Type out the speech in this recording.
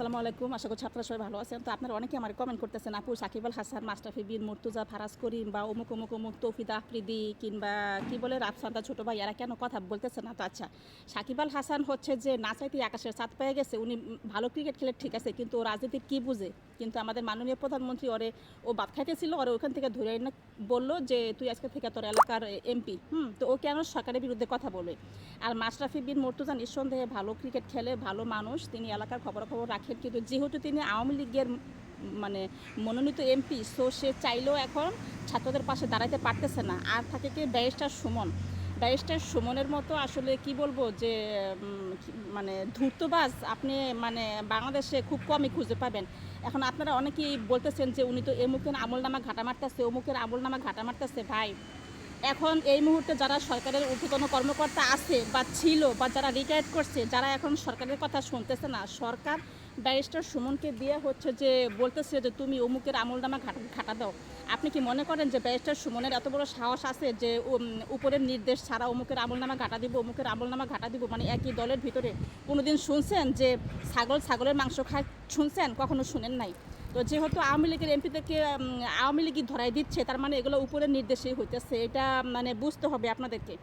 আসসালামু আলাইকুম। আশা করছি আপনারা সবাই ভালো আছেন। তো আপনারা অনেকে আমার কমেন্ট করতেছেন, আপু, সাকিব আল হাসান মাস্টাফি বিন মুর্তুজা, ফারাজ করিম বা অমুক অমুক অমুক তৌফিদা আফ্রিদি কিংবা কি বলে রাফসান্তা ছোটো ভাই, এরা কেন কথা বলতেছে না? তো আচ্ছা সাকিব আল হাসান হচ্ছে যে না চাইতে আকাশের চাঁদ পেয়ে গেছে, উনি ভালো ক্রিকেট খেলে ঠিক আছে, কিন্তু ও রাজনীতির কী বুঝে? কিন্তু আমাদের মাননীয় প্রধানমন্ত্রী ওরে, ও বাদ খাইতেছিল, ওরে ওখান থেকে ধরে এনে বলল যে, তুই আজকে থেকে তোর এলাকার এমপি হুম, তো ও কেন সরকারের বিরুদ্ধে কথা বলবে? আর মাশরাফি বিন মর্তুজা নিঃসন্দেহে ভালো ক্রিকেট খেলে, ভালো মানুষ, তিনি এলাকার খবরাখবর রাখেন কিন্তু যেহেতু তিনি আওয়ামী লীগের মানে মনোনীত এমপি সো সে চাইলেও এখন ছাত্রদের পাশে দাঁড়াতে পারতেছে না। আর থাকে কি, ব্যারিস্টার সুমন। ব্যারিস্টার সুমনের মতো আসলে কি বলব যে মানে ধূর্তবাজ আপনি মানে বাংলাদেশে খুব কমই খুঁজে পাবেন। এখন আপনারা অনেকেই বলতেছেন যে, উনি তো এমুকের আমল নামা ঘাটা মারতেছে, অমুকের আমল নামা ঘাটা মারতেছে, ভাই। এখন এই মুহূর্তে যারা সরকারের ঊর্ধ্বতন কর্মকর্তা আছে বা ছিল বা যারা রিটায়ার্ড করছে, যারা এখন সরকারের কথা শুনতেছে না, সরকার ব্যারিস্টার সুমনকে দিয়ে হচ্ছে যে বলতেছে যে তুমি অমুকের আমল নামা ঘাটা ঘাটা দাও। আপনি কি মনে করেন যে ব্যারিস্টার সুমনের এত বড় সাহস আছে যে উপরের নির্দেশ ছাড়া অমুকের আমল নামা ঘাটা দিব, অমুকের আমল নামা ঘাটা দিব? মানে একই দলের ভিতরে কোনোদিন শুনছেন যে ছাগল ছাগলের মাংস খায়, শুনছেন? কখনো শুনেন নাই? তো যেহেতু আওয়ামী লীগের এমপি থেকে আওয়ামী লীগই ধরাই দিচ্ছে, তার মানে এগুলো উপরের নির্দেশেই হইতেছে। এটা মানে বুঝতে হবে আপনাদেরকে।